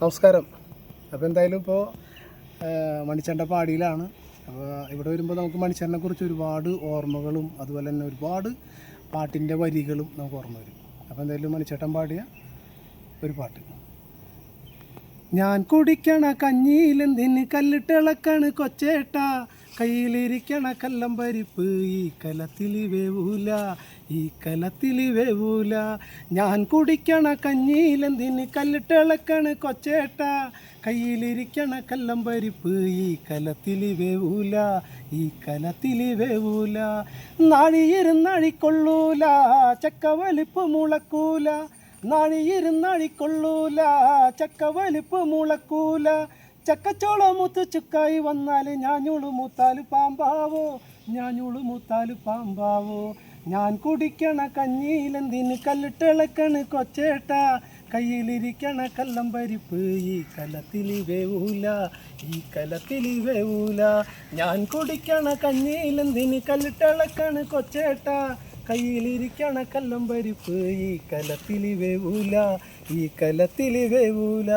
നമസ്കാരം. അപ്പോൾ എന്തായാലും ഇപ്പോൾ മണിച്ചണ്ട പാടിയിലാണ് അപ്പോൾ ഇവിടെ വരുമ്പോൾ നമുക്ക് മണിച്ചേട്ടനെ കുറിച്ച് ഒരുപാട് ഓർമ്മകളും അതുപോലെ തന്നെ ഒരുപാട് പാട്ടിന്റെ വരികളും നമുക്ക് ഓർമ്മ വരും. അപ്പോൾ എന്തായാലും മണിച്ചേട്ടൻ പാടിയ ഒരു പാട്ട്. ഞാൻ കുടിക്കണ കഞ്ഞിയിലെന്തിന് കല്ലിട്ടിളക്കാണ് കൊച്ചേട്ട? കയ്യിലിരിക്കണ കല്ലം പരിപ്പ് ഈ കലത്തിൽ വേവൂല ഈ കലത്തിൽ വേവൂല. ഞാൻ കുടിക്കണ കഞ്ഞിയിലെന്തിന് കല്ലിട്ടിളക്കണ് കൊച്ചേട്ട? കയ്യിലിരിക്കണ കല്ലം പരിപ്പ് ഈ കലത്തിൽ വേവൂല ഈ കലത്തിൽ വേവൂല. നാഴിയിരുന്നഴിക്കൊള്ളൂല ചക്ക വലിപ്പ് മുളക്കൂല. നാഴിയിരുന്നഴിക്കൊള്ളൂല ചക്ക വലിപ്പ് മുളക്കൂല. ചക്കച്ചോള മൂത്ത് ചുക്കായി വന്നാൽ ഞാഞ്ഞുളു മൂത്താൽ പാമ്പാവോ? ഞാഞ്ഞുളു മൂത്താൽ പാമ്പാവോ? ഞാൻ കുടിക്കണ കഞ്ഞിയിലെന്തിന് കല്ലിട്ടിളക്കണ് കൊച്ചേട്ട? കയ്യിലിരിക്കണ കല്ലം പരിപ്പ് ഈ കലത്തിൽ വേവൂല ഈ കലത്തിൽ വേവൂല. ഞാൻ കുടിക്കണ കഞ്ഞിയിലെന്തിന് കല്ലിട്ടിളക്കണ് കൊച്ചേട്ട? കയ്യിലിരിക്കണ കല്ലം പരിപ്പ് ഈ കലത്തിൽ വേവൂല ഈ കലത്തിൽ വേവൂല.